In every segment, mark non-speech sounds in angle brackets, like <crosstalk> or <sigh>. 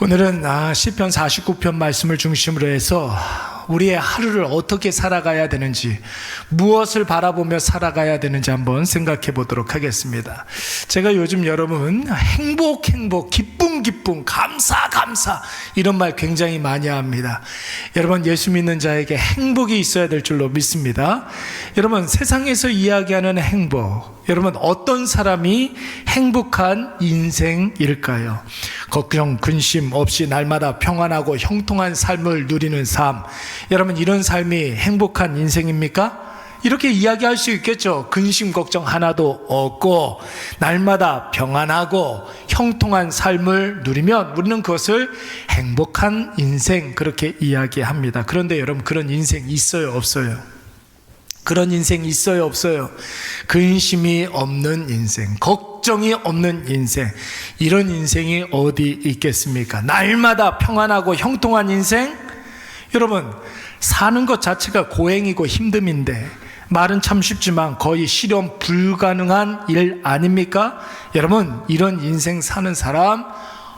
오늘은 아, 시편 49편 말씀을 중심으로 해서 우리의 하루를 어떻게 살아가야 되는지 무엇을 바라보며 살아가야 되는지 한번 생각해 보도록 하겠습니다. 제가 요즘 여러분 행복 행복 기쁨 기쁨 감사 감사 이런 말 굉장히 많이 합니다. 여러분 예수 믿는 자에게 행복이 있어야 될 줄로 믿습니다. 여러분 세상에서 이야기하는 행복 여러분 어떤 사람이 행복한 인생일까요? 걱정 근심 없이 날마다 평안하고 형통한 삶을 누리는 삶 여러분 이런 삶이 행복한 인생입니까? 이렇게 이야기할 수 있겠죠. 근심 걱정 하나도 없고 날마다 평안하고 형통한 삶을 누리면 우리는 그것을 행복한 인생 그렇게 이야기합니다. 그런데 여러분 그런 인생 있어요, 없어요? 그런 인생 있어요, 없어요? 근심이 없는 인생, 걱정이 없는 인생, 이런 인생이 어디 있겠습니까? 날마다 평안하고 형통한 인생? 여러분, 사는 것 자체가 고행이고 힘듦인데, 말은 참 쉽지만 거의 실현 불가능한 일 아닙니까? 여러분, 이런 인생 사는 사람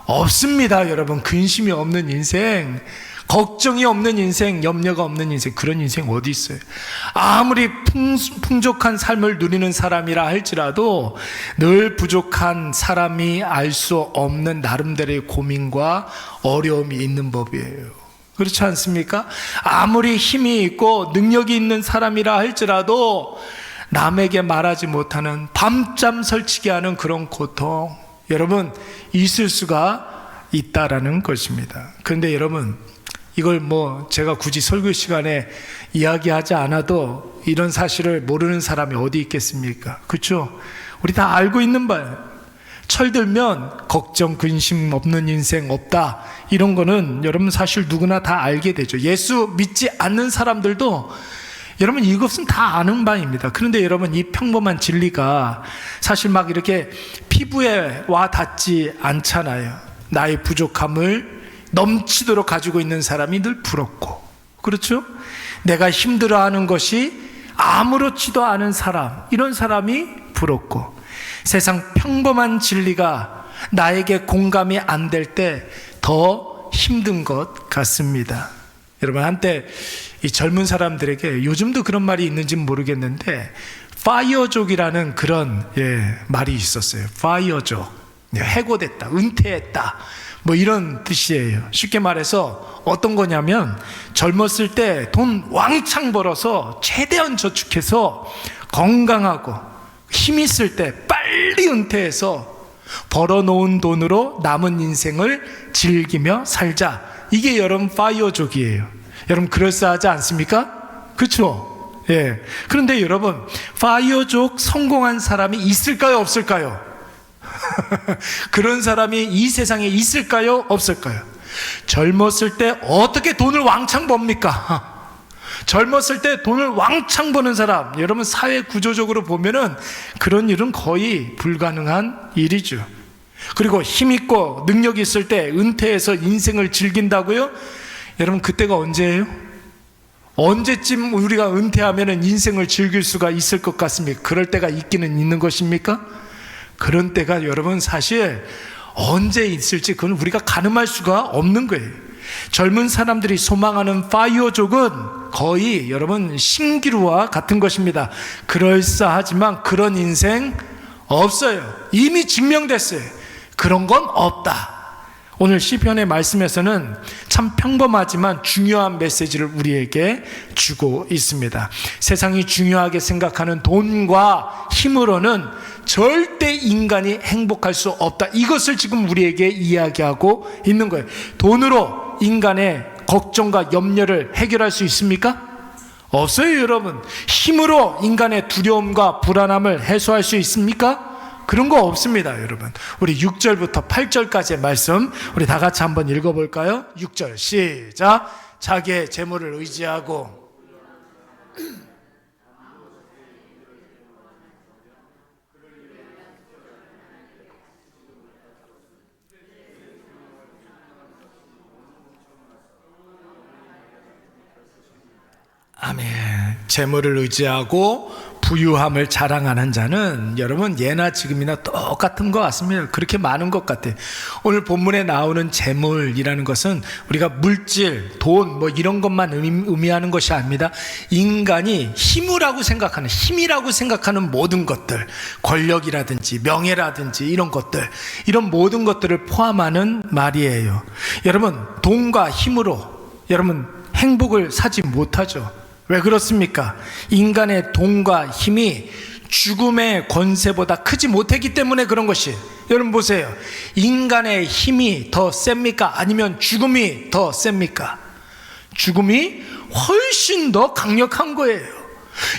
없습니다, 여러분. 근심이 없는 인생. 걱정이 없는 인생, 염려가 없는 인생, 그런 인생 어디 있어요? 아무리 풍, 풍족한 삶을 누리는 사람이라 할지라도 늘 부족한 사람이 알 수 없는 나름대로의 고민과 어려움이 있는 법이에요. 그렇지 않습니까? 아무리 힘이 있고 능력이 있는 사람이라 할지라도 남에게 말하지 못하는 밤잠 설치게 하는 그런 고통, 여러분, 있을 수가 있다라는 것입니다. 그런데 여러분, 이걸 뭐 제가 굳이 설교 시간에 이야기하지 않아도 이런 사실을 모르는 사람이 어디 있겠습니까? 그렇죠? 우리 다 알고 있는 바예요. 철들면 걱정 근심 없는 인생 없다. 이런 거는 여러분 사실 누구나 다 알게 되죠. 예수 믿지 않는 사람들도 여러분 이것은 다 아는 바입니다. 그런데 여러분 이 평범한 진리가 사실 막 이렇게 피부에 와 닿지 않잖아요. 나의 부족함을 넘치도록 가지고 있는 사람이 늘 부럽고 그렇죠? 내가 힘들어하는 것이 아무렇지도 않은 사람 이런 사람이 부럽고 세상 평범한 진리가 나에게 공감이 안 될 때 더 힘든 것 같습니다. 여러분 한때 이 젊은 사람들에게 요즘도 그런 말이 있는지는 모르겠는데 파이어족이라는 그런 예, 말이 있었어요. 파이어족 예, 해고됐다, 은퇴했다. 뭐 이런 뜻이에요. 쉽게 말해서 어떤 거냐면 젊었을 때 돈 왕창 벌어서 최대한 저축해서 건강하고 힘 있을 때 빨리 은퇴해서 벌어놓은 돈으로 남은 인생을 즐기며 살자. 이게 여러분 파이어족이에요. 여러분 그럴싸하지 않습니까? 그렇죠? 예. 그런데 여러분 파이어족 성공한 사람이 있을까요? 없을까요? <laughs> 그런 사람이 이 세상에 있을까요? 없을까요? 젊었을 때 어떻게 돈을 왕창 법니까? 젊었을 때 돈을 왕창 버는 사람, 여러분 사회 구조적으로 보면은 그런 일은 거의 불가능한 일이죠. 그리고 힘있고 능력이 있을 때 은퇴해서 인생을 즐긴다고요? 여러분 그때가 언제예요? 언제쯤 우리가 은퇴하면 인생을 즐길 수가 있을 것 같습니까? 그럴 때가 있기는 있는 것입니까? 그런 때가 여러분 사실 언제 있을지 그건 우리가 가늠할 수가 없는 거예요. 젊은 사람들이 소망하는 파이어족은 거의 여러분 신기루와 같은 것입니다. 그럴싸하지만 그런 인생 없어요. 이미 증명됐어요. 그런 건 없다. 오늘 시편의 말씀에서는 참 평범하지만 중요한 메시지를 우리에게 주고 있습니다. 세상이 중요하게 생각하는 돈과 힘으로는 절대 인간이 행복할 수 없다. 이것을 지금 우리에게 이야기하고 있는 거예요. 돈으로 인간의 걱정과 염려를 해결할 수 있습니까? 없어요, 여러분. 힘으로 인간의 두려움과 불안함을 해소할 수 있습니까? 그런 거 없습니다, 여러분. 우리 6절부터 8절까지의 말씀 우리 다 같이 한번 읽어 볼까요? 6절 시작. 자기의 재물을 의지하고 아멘. 재물을 의지하고 부유함을 자랑하는 자는 여러분 예나 지금이나 똑같은 것 같습니다. 그렇게 많은 것 같아요. 오늘 본문에 나오는 재물이라는 것은 우리가 물질, 돈 뭐 이런 것만 의미- 의미 하는 것이 아닙니다. 인간이 힘이라고 생각하는 힘이라고 생각하는 모든 것들, 권력이라든지 명예라든지 이런 것들, 이런 모든 것들을 포함하는 말이에요. 여러분 돈과 힘으로 여러분 행복을 사지 못하죠. 왜 그렇습니까? 인간의 돈과 힘이 죽음의 권세보다 크지 못했기 때문에 그런 것이. 여러분 보세요. 인간의 힘이 더 셉니까? 아니면 죽음이 더 셉니까? 죽음이 훨씬 더 강력한 거예요.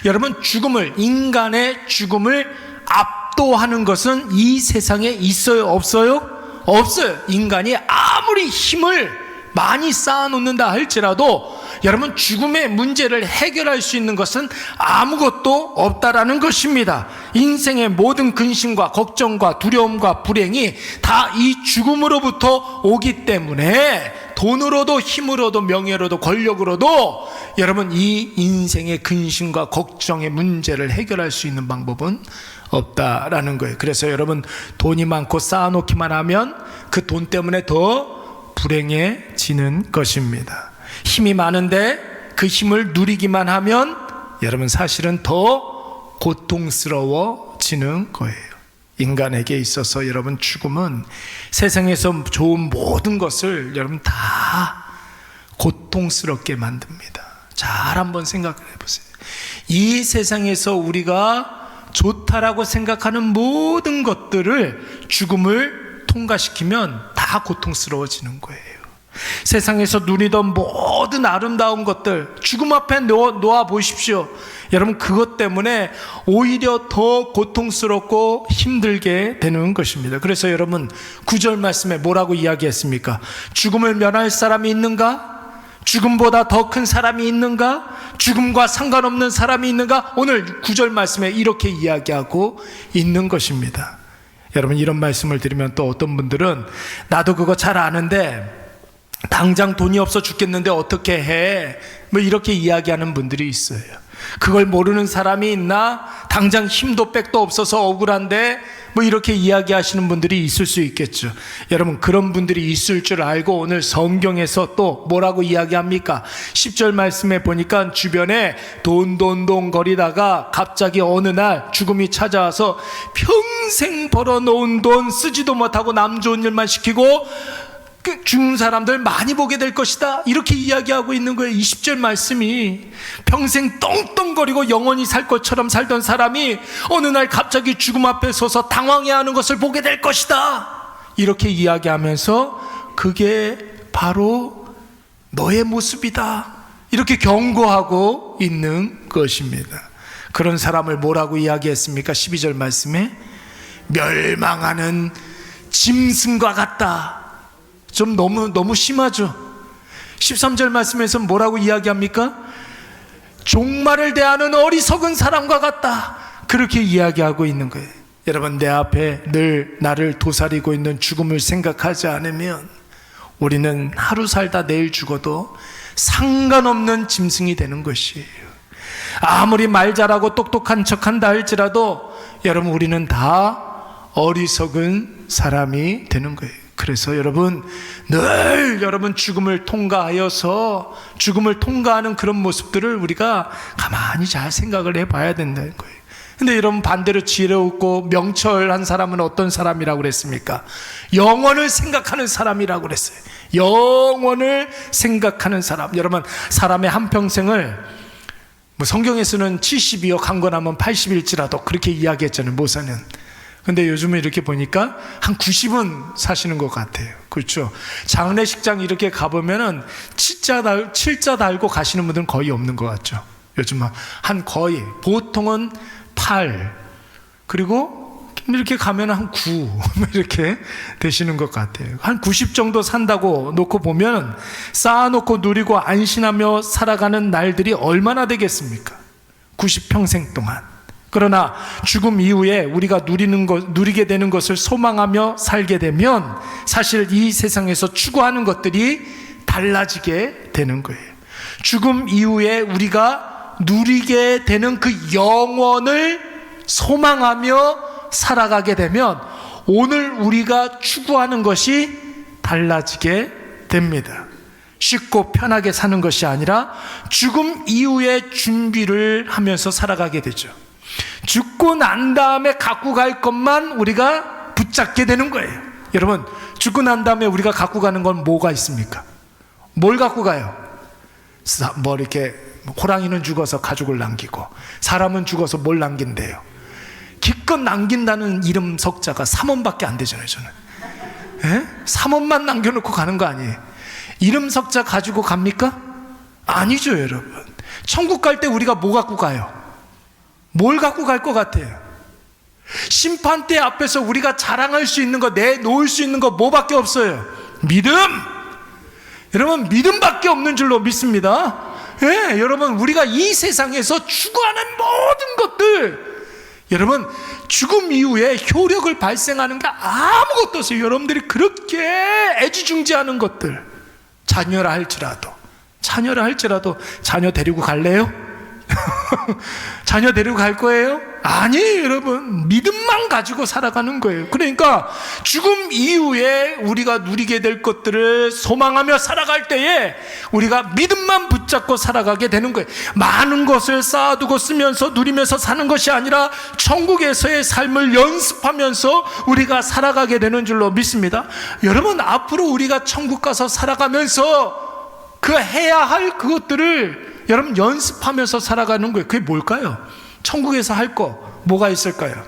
여러분, 죽음을, 인간의 죽음을 압도하는 것은 이 세상에 있어요? 없어요? 없어요. 인간이 아무리 힘을 많이 쌓아놓는다 할지라도 여러분 죽음의 문제를 해결할 수 있는 것은 아무것도 없다라는 것입니다. 인생의 모든 근심과 걱정과 두려움과 불행이 다 이 죽음으로부터 오기 때문에 돈으로도 힘으로도 명예로도 권력으로도 여러분 이 인생의 근심과 걱정의 문제를 해결할 수 있는 방법은 없다라는 거예요. 그래서 여러분 돈이 많고 쌓아놓기만 하면 그 돈 때문에 더 불행해지는 것입니다. 힘이 많은데 그 힘을 누리기만 하면 여러분 사실은 더 고통스러워지는 거예요. 인간에게 있어서 여러분 죽음은 세상에서 좋은 모든 것을 여러분 다 고통스럽게 만듭니다. 잘 한번 생각을 해보세요. 이 세상에서 우리가 좋다라고 생각하는 모든 것들을 죽음을 통과시키면 다 고통스러워지는 거예요. 세상에서 누리던 모든 아름다운 것들 죽음 앞에 놓아, 보십시오. 여러분 그것 때문에 오히려 더 고통스럽고 힘들게 되는 것입니다. 그래서 여러분 구절 말씀에 뭐라고 이야기했습니까? 죽음을 면할 사람이 있는가? 죽음보다 더 큰 사람이 있는가? 죽음과 상관없는 사람이 있는가? 오늘 구절 말씀에 이렇게 이야기하고 있는 것입니다. 여러분 이런 말씀을 드리면 또 어떤 분들은 나도 그거 잘 아는데 당장 돈이 없어 죽겠는데 어떻게 해? 뭐 이렇게 이야기하는 분들이 있어요. 그걸 모르는 사람이 있나? 당장 힘도 백도 없어서 억울한데 뭐 이렇게 이야기하시는 분들이 있을 수 있겠죠. 여러분 그런 분들이 있을 줄 알고 오늘 성경에서 또 뭐라고 이야기합니까? 10절 말씀에 보니까 주변에 돈돈돈 거리다가 갑자기 어느 날 죽음이 찾아와서 평생 벌어놓은 돈 쓰지도 못하고 남 좋은 일만 시키고 그 죽는 사람들 많이 보게 될 것이다. 이렇게 이야기하고 있는 거예요. 20절 말씀이 평생 떵떵거리고 영원히 살 것처럼 살던 사람이 어느 날 갑자기 죽음 앞에 서서 당황해 하는 것을 보게 될 것이다. 이렇게 이야기하면서 그게 바로 너의 모습이다. 이렇게 경고하고 있는 것입니다. 그런 사람을 뭐라고 이야기했습니까? 12절 말씀에 멸망하는 짐승과 같다. 좀 너무 너무 심하죠. 13절 말씀에서 뭐라고 이야기합니까? 종말을 대하는 어리석은 사람과 같다. 그렇게 이야기하고 있는 거예요. 여러분 내 앞에 늘 나를 도사리고 있는 죽음을 생각하지 않으면 우리는 하루 살다 내일 죽어도 상관없는 짐승이 되는 것이에요. 아무리 말 잘하고 똑똑한 척 한다 할지라도 여러분 우리는 다 어리석은 사람이 되는 거예요. 그래서 여러분 늘 여러분 죽음을 통과하여서 죽음을 통과하는 그런 모습들을 우리가 가만히 잘 생각을 해 봐야 된다는 거예요. 근데 여러분 반대로 지혜롭고 명철한 사람은 어떤 사람이라고 그랬습니까? 영원을 생각하는 사람이라고 그랬어요. 영원을 생각하는 사람. 여러분 사람의 한 평생을 뭐 성경에서는 70이요 강건하면 80일지라도 그렇게 이야기했잖아요. 모사는. 근데 요즘은 이렇게 보니까 한 90은 사시는 것 같아요. 그렇죠. 장례식장 이렇게 가보면은 칠자 달, 칠자 달고 가시는 분들은 거의 없는 것 같죠. 요즘은 한 거의, 보통은 8, 그리고 이렇게 가면 한 9, <laughs> 이렇게 되시는 것 같아요. 한 90 정도 산다고 놓고 보면 쌓아놓고 누리고 안심하며 살아가는 날들이 얼마나 되겠습니까? 90평생 동안. 그러나 죽음 이후에 우리가 누리는 것, 누리게 되는 것을 소망하며 살게 되면 사실 이 세상에서 추구하는 것들이 달라지게 되는 거예요. 죽음 이후에 우리가 누리게 되는 그 영원을 소망하며 살아가게 되면 오늘 우리가 추구하는 것이 달라지게 됩니다. 쉽고 편하게 사는 것이 아니라 죽음 이후의 준비를 하면서 살아가게 되죠. 죽고 난 다음에 갖고 갈 것만 우리가 붙잡게 되는 거예요. 여러분, 죽고 난 다음에 우리가 갖고 가는 건 뭐가 있습니까? 뭘 갖고 가요? 사- 뭐 이렇게 호랑이는 죽어서 가죽을 남기고 사람은 죽어서 뭘 남긴대요? 기껏 남긴다는 이름 석자가 3원밖에 안 되잖아요, 저는. 예? 3원만 남겨놓고 가는 거 아니에요? 이름 석자 가지고 갑니까? 아니죠, 여러분. 천국 갈 때 우리가 뭐 갖고 가요? 뭘 갖고 갈 것 같아요? 심판대 앞에서 우리가 자랑할 수 있는 거, 내놓을 수 있는 거 뭐밖에 없어요? 믿음! 여러분, 믿음밖에 없는 줄로 믿습니다. 예, 여러분, 우리가 이 세상에서 추구하는 모든 것들, 여러분, 죽음 이후에 효력을 발생하는 게 아무것도 없어요. 여러분들이 그렇게 애지중지하는 것들, 자녀라 할지라도, 자녀라 할지라도, 자녀 데리고 갈래요? <laughs> 자녀 데리고 갈 거예요? 아니에요, 여러분. 믿음만 가지고 살아가는 거예요. 그러니까 죽음 이후에 우리가 누리게 될 것들을 소망하며 살아갈 때에 우리가 믿음만 붙잡고 살아가게 되는 거예요. 많은 것을 쌓아두고 쓰면서 누리면서 사는 것이 아니라 천국에서의 삶을 연습하면서 우리가 살아가게 되는 줄로 믿습니다. 여러분, 앞으로 우리가 천국 가서 살아가면서 그 해야 할 그것들을 여러분 연습하면서 살아가는 거예요. 그게 뭘까요? 천국에서 할 거 뭐가 있을까요?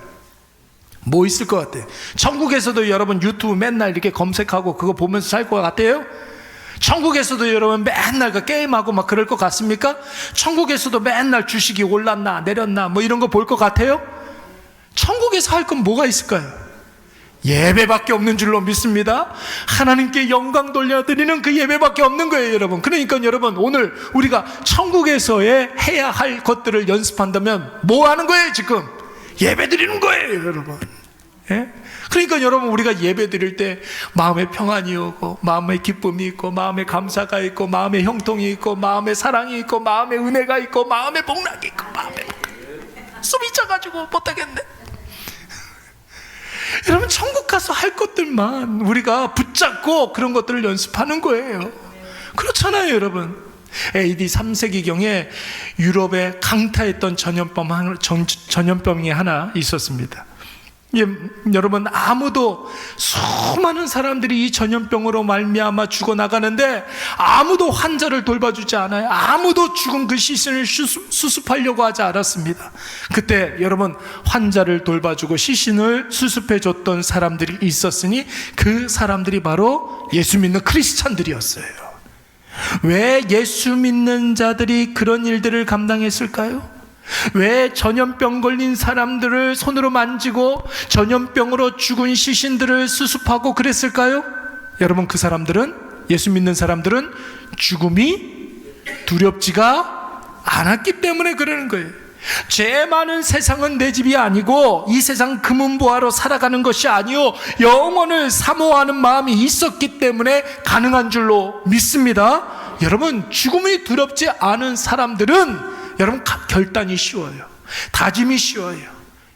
뭐 있을 것 같아요? 천국에서도 여러분 유튜브 맨날 이렇게 검색하고 그거 보면서 살 것 같아요? 천국에서도 여러분 맨날 그 게임하고 막 그럴 것 같습니까? 천국에서도 맨날 주식이 올랐나 내렸나 뭐 이런 거 볼 것 같아요? 천국에서 할 건 뭐가 있을까요? 예배밖에 없는 줄로 믿습니다. 하나님께 영광 돌려드리는 그 예배밖에 없는 거예요, 여러분. 그러니까 여러분, 오늘 우리가 천국에서의 해야 할 것들을 연습한다면 뭐 하는 거예요, 지금? 예배 드리는 거예요, 여러분. 예? 그러니까 여러분, 우리가 예배 드릴 때 마음에 평안이 오고, 마음에 기쁨이 있고, 마음에 감사가 있고, 마음에 형통이 있고, 마음에 사랑이 있고, 마음에 은혜가 있고, 마음에 복락이 있고, 마음에 숨이 차가지고 못하겠네. 여러분 천국 가서 할 것들만 우리가 붙잡고 그런 것들을 연습하는 거예요. 그렇잖아요, 여러분. AD 3세기경에 유럽에 강타했던 전염병 전염병이 하나 있었습니다. 예, 여러분 아무도 수많은 사람들이 이 전염병으로 말미암아 죽어 나가는데 아무도 환자를 돌봐주지 않아요. 아무도 죽은 그 시신을 수습, 수습 하려고 하지 않았습니다. 그때 여러분 환자를 돌봐주고 시신을 수습해 줬던 사람들이 있었으니 그 사람들이 바로 예수 믿는 크리스찬들이었어요. 왜 예수 믿는 자들이 그런 일들을 감당했을까요? 왜 전염병 걸린 사람들을 손으로 만지고 전염병으로 죽은 시신들을 수습하고 그랬을까요? 여러분 그 사람들은 예수 믿는 사람들은 죽음이 두렵지가 않았기 때문에 그러는 거예요. 죄 많은 세상은 내 집이 아니고 이 세상 금은보화로 살아가는 것이 아니요 영혼을 사모하는 마음이 있었기 때문에 가능한 줄로 믿습니다. 여러분 죽음이 두렵지 않은 사람들은 여러분 가- 결단이 쉬워요. 다짐이 쉬워요.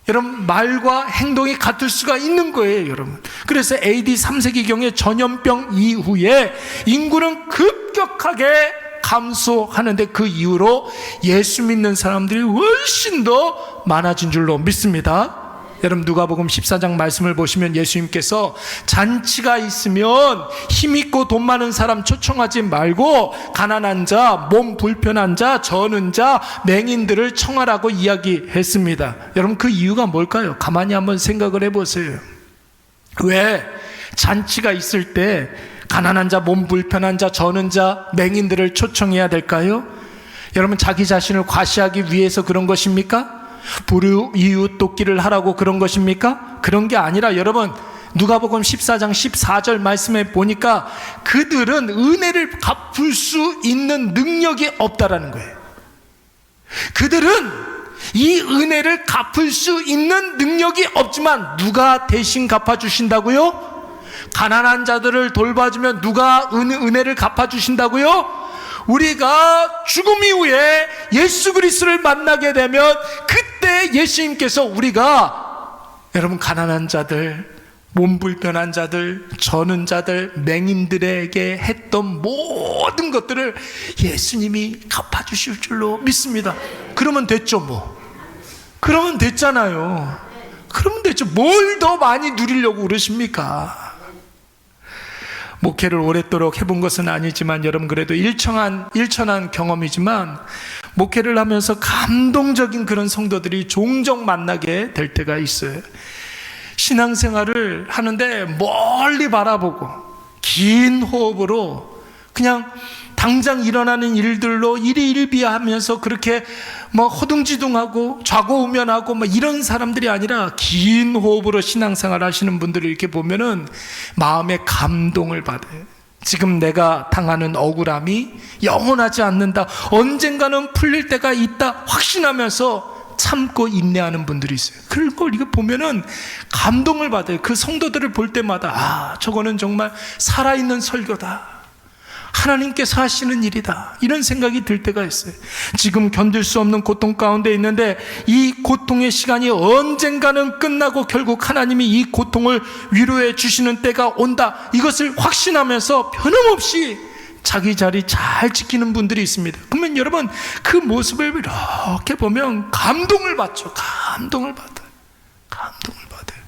여러분 말과 행동이 같을 수가 있는 거예요, 여러분. 그래서 AD 3세기경의 전염병 이후에 인구는 급격하게 감소하는데 그 이후로 예수 믿는 사람들이 훨씬 더 많아진 줄로 믿습니다. 여러분 누가복음 14장 말씀을 보시면 예수님께서 잔치가 있으면 힘 있고 돈 많은 사람 초청하지 말고 가난한 자, 몸 불편한 자, 저는 자, 맹인들을 청하라고 이야기했습니다. 여러분 그 이유가 뭘까요? 가만히 한번 생각을 해 보세요. 왜 잔치가 있을 때 가난한 자, 몸 불편한 자, 저는 자, 맹인들을 초청해야 될까요? 여러분 자기 자신을 과시하기 위해서 그런 것입니까? 불우 이웃 돕기를 하라고 그런 것입니까? 그런 게 아니라 여러분 누가복음 14장 14절 말씀에 보니까 그들은 은혜를 갚을 수 있는 능력이 없다라는 거예요. 그들은 이 은혜를 갚을 수 있는 능력이 없지만 누가 대신 갚아 주신다고요? 가난한 자들을 돌봐주면 누가 은, 은혜를 갚아 주신다고요? 우리가 죽음 이후에 예수 그리스도를 만나게 되면 그 때 예수님께서 우리가 여러분 가난한 자들, 몸 불편한 자들, 저는 자들, 맹인들에게 했던 모든 것들을 예수님이 갚아주실 줄로 믿습니다. 그러면 됐죠, 뭐. 그러면 됐잖아요. 그러면 됐죠. 뭘 더 많이 누리려고 그러십니까? 목회를 오랫도록 해본 것은 아니지만 여러분 그래도 일천한 일천한 경험이지만 목회를 하면서 감동적인 그런 성도들이 종종 만나게 될 때가 있어요. 신앙생활을 하는데 멀리 바라보고 긴 호흡으로 그냥 당장 일어나는 일들로 일희일비하면서 그렇게 뭐 허둥지둥하고 좌고우면하고 뭐 이런 사람들이 아니라 긴 호흡으로 신앙생활 하시는 분들을 이렇게 보면은 마음에 감동을 받아요. 지금 내가 당하는 억울함이 영원하지 않는다. 언젠가는 풀릴 때가 있다. 확신하면서 참고 인내하는 분들이 있어요. 그걸 이거 보면은 감동을 받아요. 그 성도들을 볼 때마다 아, 저거는 정말 살아있는 설교다. 하나님께서 하시는 일이다. 이런 생각이 들 때가 있어요. 지금 견딜 수 없는 고통 가운데 있는데 이 고통의 시간이 언젠가는 끝나고 결국 하나님이 이 고통을 위로해 주시는 때가 온다. 이것을 확신하면서 변함없이 자기 자리 잘 지키는 분들이 있습니다. 그러면 여러분 그 모습을 이렇게 보면 감동을 받죠. 감동을 받아요. 감동을 받아요.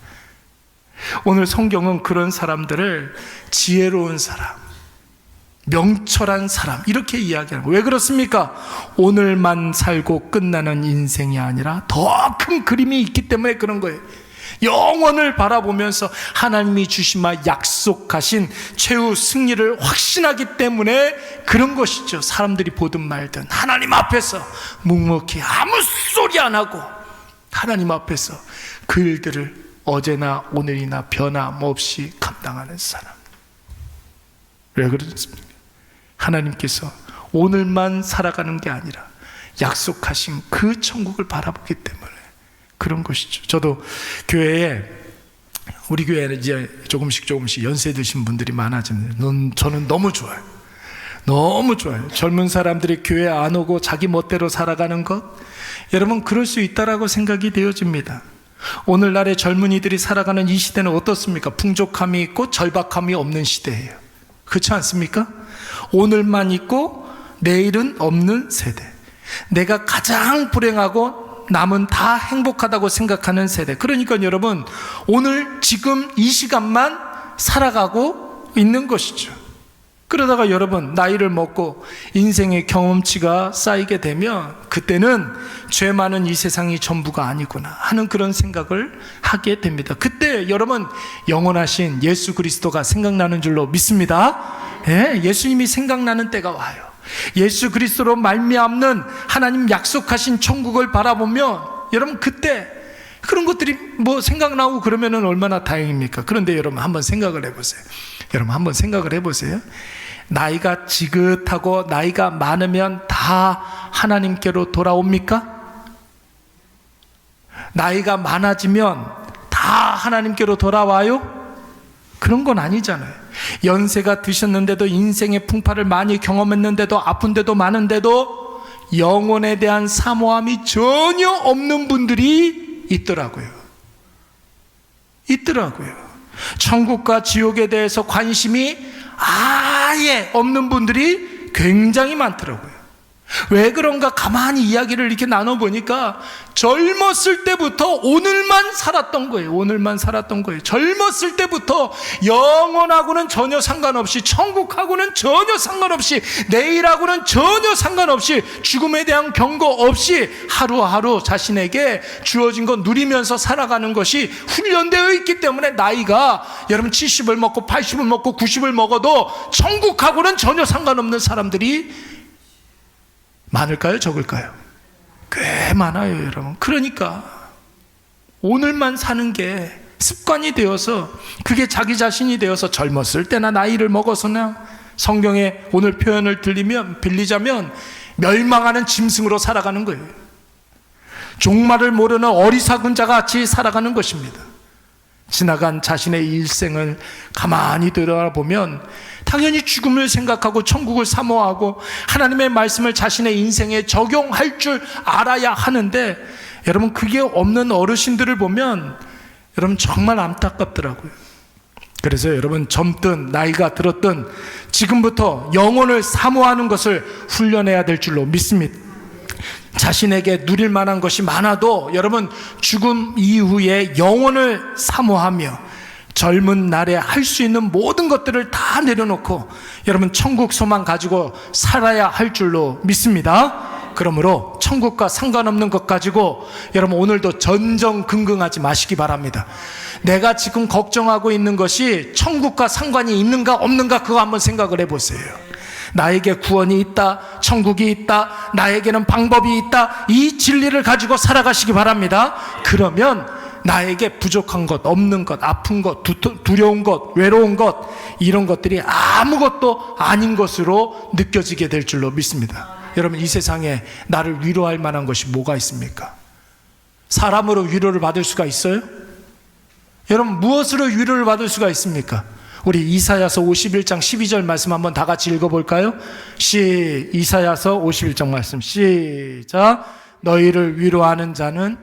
오늘 성경은 그런 사람들을 지혜로운 사람, 명철한 사람 이렇게 이야기하는 거예요. 왜 그렇습니까? 오늘만 살고 끝나는 인생이 아니라 더 큰 그림이 있기 때문에 그런 거예요. 영원을 바라보면서 하나님이 주시마 약속하신 최후 승리를 확신하기 때문에 그런 것이죠. 사람들이 보든 말든 하나님 앞에서 묵묵히 아무 소리 안 하고 하나님 앞에서 그 일들을 어제나 오늘이나 변함없이 감당하는 사람. 왜 그렇습니까? 하나님께서 오늘만 살아가는 게 아니라 약속하신 그 천국을 바라보기 때문에 그런 것이죠. 저도 교회에 우리 교회는 이제 조금씩 조금씩 연세 드신 분들이 많아지는데 저는 너무 좋아요. 너무 좋아요. 젊은 사람들이 교회 안 오고 자기 멋대로 살아가는 것 여러분 그럴 수 있다라고 생각이 되어집니다. 오늘날의 젊은이들이 살아가는 이 시대는 어떻습니까? 풍족함이 있고 절박함이 없는 시대예요. 그렇지 않습니까? 오늘만 있고 내일은 없는 세대. 내가 가장 불행하고 남은 다 행복하다고 생각하는 세대. 그러니까 여러분, 오늘 지금 이 시간만 살아가고 있는 것이죠. 그러다가 여러분, 나이를 먹고 인생의 경험치가 쌓이게 되면 그때는 죄 많은 이 세상이 전부가 아니구나 하는 그런 생각을 하게 됩니다. 그때 여러분, 영원하신 예수 그리스도가 생각나는 줄로 믿습니다. 예, 예수님이 생각나는 때가 와요. 예수 그리스도로 말미암는 하나님 약속하신 천국을 바라보면 여러분 그때 그런 것들이 뭐 생각나고 그러면은 얼마나 다행입니까? 그런데 여러분 한번 생각을 해보세요. 여러분 한번 생각을 해보세요. 나이가 지긋하고 나이가 많으면 다 하나님께로 돌아옵니까? 나이가 많아지면 다 하나님께로 돌아와요? 그런 건 아니잖아요. 연세가 드셨는데도 인생의 풍파를 많이 경험했는데도 아픈데도 많은데도 영혼에 대한 사모함이 전혀 없는 분들이 있더라고요. 있더라고요. 천국과 지옥에 대해서 관심이 아예 없는 분들이 굉장히 많더라고요. 왜 그런가 가만히 이야기를 이렇게 나눠보니까 젊었을 때부터 오늘만 살았던 거예요. 오늘만 살았던 거예요. 젊었을 때부터 영원하고는 전혀 상관없이, 천국하고는 전혀 상관없이, 내일하고는 전혀 상관없이, 죽음에 대한 경고 없이 하루하루 자신에게 주어진 것 누리면서 살아가는 것이 훈련되어 있기 때문에 나이가 여러분 70을 먹고 80을 먹고 90을 먹어도 천국하고는 전혀 상관없는 사람들이 많을까요? 적을까요? 꽤 많아요, 여러분. 그러니까 오늘만 사는 게 습관이 되어서 그게 자기 자신이 되어서 젊었을 때나 나이를 먹어서나 성경의 오늘 표현을 들리면 빌리자면 멸망하는 짐승으로 살아가는 거예요. 종말을 모르는 어리석은 자 같이 살아가는 것입니다. 지나간 자신의 일생을 가만히 들어보면 당연히 죽음을 생각하고 천국을 사모하고 하나님의 말씀을 자신의 인생에 적용할 줄 알아야 하는데 여러분 그게 없는 어르신들을 보면 여러분 정말 안타깝더라고요. 그래서 여러분 젊든 나이가 들었든 지금부터 영혼을 사모하는 것을 훈련해야 될 줄로 믿습니다. 자신에게 누릴 만한 것이 많아도 여러분 죽음 이후에 영혼을 사모하며 젊은 날에 할 수 있는 모든 것들을 다 내려놓고 여러분 천국 소망 가지고 살아야 할 줄로 믿습니다. 그러므로 천국과 상관없는 것 가지고 여러분 오늘도 전전긍긍하지 마시기 바랍니다. 내가 지금 걱정하고 있는 것이 천국과 상관이 있는가 없는가 그거 한번 생각을 해보세요. 나에게 구원이 있다, 천국이 있다, 나에게는 방법이 있다, 이 진리를 가지고 살아가시기 바랍니다. 그러면 나에게 부족한 것, 없는 것, 아픈 것, 두- 두려운 것, 외로운 것, 이런 것들이 아무것도 아닌 것으로 느껴지게 될 줄로 믿습니다. 여러분, 이 세상에 나를 위로할 만한 것이 뭐가 있습니까? 사람으로 위로를 받을 수가 있어요? 여러분, 무엇으로 위로를 받을 수가 있습니까? 우리 이사야서 51장 12절 말씀 한번 다 같이 읽어볼까요? 시, 이사야서 51장 말씀 시작. 너희를 위로하는 자는